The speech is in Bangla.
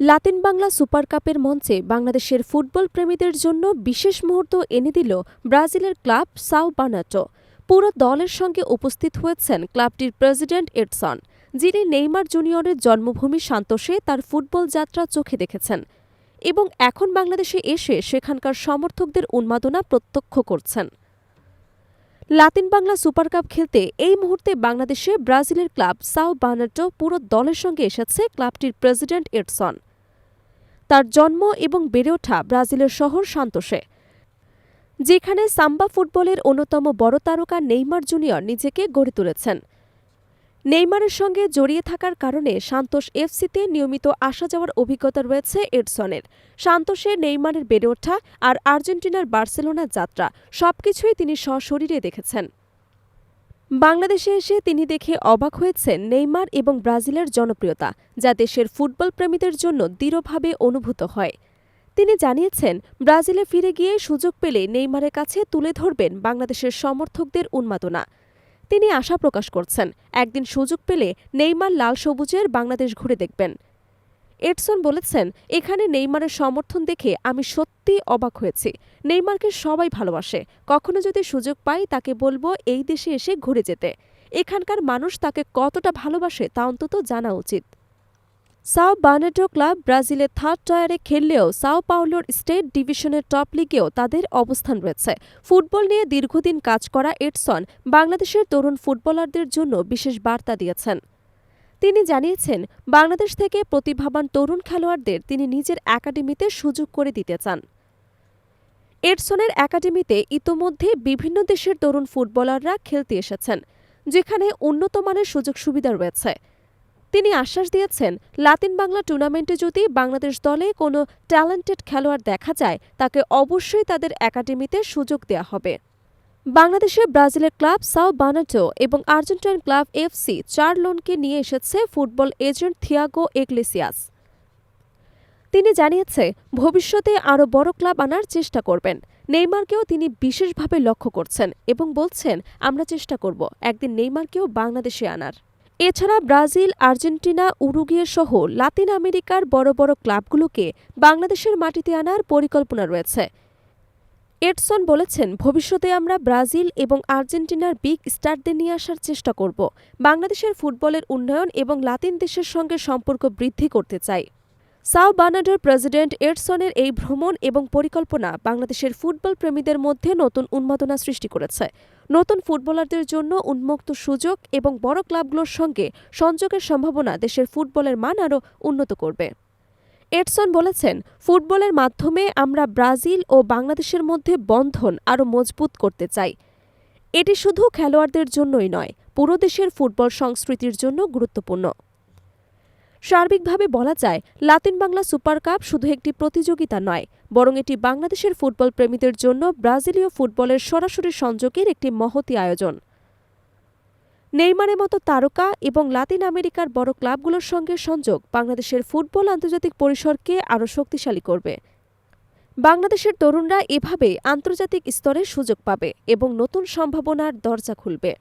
লাতিন বাংলা সুপার কাপের মঞ্চে বাংলাদেশের ফুটবল প্রেমীদের জন্য বিশেষ মুহূর্ত এনে দিল ব্রাজিলের ক্লাব সাও বার্নাটো পুরো দলের সঙ্গে উপস্থিত হয়েছেন ক্লাবটির প্রেসিডেন্ট এডসন, যিনি নেইমার জুনিয়রের জন্মভূমি সান্তোসে তার ফুটবল যাত্রা চোখে দেখেছেন এবং এখন বাংলাদেশে এসে সেখানকার সমর্থকদের উন্মাদনা প্রত্যক্ষ করছেন। লাতিন বাংলা সুপার কাপ খেলতে এই মুহূর্তে বাংলাদেশে ব্রাজিলের ক্লাব সাও বার্নাটো পুরো দলের সঙ্গে এসেছে ক্লাবটির প্রেসিডেন্ট এডসন। তার জন্ম এবং বেড়ে ওঠা ব্রাজিলের শহর সান্তোসে যেখানে সাম্বা ফুটবলের অন্যতম বড় তারকা নেইমার জুনিয়র নিজেকে গড়ে তুলেছেন। নেইমারের সঙ্গে জড়িয়ে থাকার কারণে সান্তোষ এফসিতে নিয়মিত আসা যাওয়ার অভিজ্ঞতা রয়েছে এডসনের। সান্তোষে নেইমারের বেড়ে ওঠা আর আর্জেন্টিনার বার্সেলোনার যাত্রা সবকিছুই তিনি সশরীরে দেখেছেন। বাংলাদেশে এসে তিনি দেখে অবাক হয়েছেন নেইমার এবং ব্রাজিলের জনপ্রিয়তা, যা দেশের ফুটবল প্রেমীদের জন্য দৃঢ়ভাবে অনুভূত হয়। তিনি জানিয়েছেন, ব্রাজিলে ফিরে গিয়ে সুযোগ পেলে নেইমারের কাছে তুলে ধরবেন বাংলাদেশের সমর্থকদের উন্মাদনা। তিনি আশা প্রকাশ করছেন, একদিন সুযোগ পেলে নেইমার লাল সবুজের বাংলাদেশ ঘুরে দেখবেন। এডসন বলেছেন, এখানে নেইমারের সমর্থন দেখে আমি সত্যি অবাক হয়েছি। নেইমারকে সবাই ভালোবাসে। কখনো যদি সুযোগ পাই তাকে বলব এই দেশে এসে ঘুরে যেতে। এখানকার মানুষ তাকে কতটা ভালোবাসে তা অন্তত জানা উচিত। সাও বার্নেটো ক্লাব ব্রাজিলের থার্ড টায়ারে খেললেও সাও পাওলোর স্টেট ডিভিশনের টপ লিগেও তাদের অবস্থান রয়েছে। ফুটবল নিয়ে দীর্ঘদিন কাজ করা এডসন বাংলাদেশের তরুণ ফুটবলারদের জন্য বিশেষ বার্তা দিয়েছেন। তিনি জানিয়েছেন, বাংলাদেশ থেকে প্রতিভাবান তরুণ খেলোয়াড়দের তিনি নিজের একাডেমিতে সুযোগ করে দিতে চান। এডসনের একাডেমিতে ইতোমধ্যে বিভিন্ন দেশের তরুণ ফুটবলাররা খেলতে এসেছেন, যেখানে উন্নত মানের সুযোগ সুবিধা রয়েছে। তিনি আশ্বাস দিয়েছেন, লাতিন বাংলা টুর্নামেন্টে যদি বাংলাদেশ দলে কোনো ট্যালেন্টেড খেলোয়াড় দেখা যায়, তাকে অবশ্যই তাদের একাডেমিতে সুযোগ দেওয়া হবে। বাংলাদেশে ব্রাজিলের ক্লাব সাও বানাটো এবং আর্জেন্টাইন ক্লাব এফসি চার লোনকে নিয়ে এসেছে ফুটবল এজেন্ট থিয়াগো এগলেসিয়াস তিনি জানিয়েছে, ভবিষ্যতে আরও বড় ক্লাব আনার চেষ্টা করবেন। নেইমারকেও তিনি বিশেষভাবে লক্ষ্য করছেন এবং বলছেন, আমরা চেষ্টা করব, একদিন নেইমারকেও বাংলাদেশে আনার। এছাড়া ব্রাজিল, আর্জেন্টিনা, উরুগুয়ে সহ লাতিন আমেরিকার বড় বড় ক্লাবগুলোকে বাংলাদেশের মাটিতে আনার পরিকল্পনা রয়েছে। এডসন বলেছেন, ভবিষ্যতে আমরা ব্রাজিল এবং আর্জেন্টিনার বিগ স্টারদের নিয়ে আসার চেষ্টা করব। বাংলাদেশের ফুটবলের উন্নয়ন এবং লাতিন দেশের সঙ্গে সম্পর্ক বৃদ্ধি করতে চাই। সাও বার্নাডোর প্রেসিডেন্ট এডসনের এই ভ্রমণ এবং পরিকল্পনা বাংলাদেশের ফুটবল প্রেমীদের মধ্যে নতুন উন্মাদনা সৃষ্টি করেছে। নতুন ফুটবলারদের জন্য উন্মুক্ত সুযোগ এবং বড় ক্লাবগুলোর সঙ্গে সংযোগের সম্ভাবনা দেশের ফুটবলের মান আরও উন্নত করবে। এডসন বলেছেন, ফুটবলের মাধ্যমে আমরা ব্রাজিল ও বাংলাদেশের মধ্যে বন্ধন আরও মজবুত করতে চাই। এটি শুধু খেলোয়াড়দের জন্যই নয়, পুরো দেশের ফুটবল সংস্কৃতির জন্য গুরুত্বপূর্ণ। সার্বিকভাবে বলা যায়, লাতিন বাংলা সুপার কাপ শুধু একটি প্রতিযোগিতা নয়, বরং এটি বাংলাদেশের ফুটবল প্রেমীদের জন্য ব্রাজিলীয় ফুটবলের সরাসরি সংযোগের একটি মহতি আয়োজন। নেইমারের মতো তারকা এবং লাতিন আমেরিকার বড় ক্লাবগুলোর সঙ্গে সংযোগ বাংলাদেশের ফুটবল আন্তর্জাতিক পরিসরকে আরও শক্তিশালী করবে। বাংলাদেশের তরুণরা এভাবে আন্তর্জাতিক স্তরে সুযোগ পাবে এবং নতুন সম্ভাবনার দরজা খুলবে।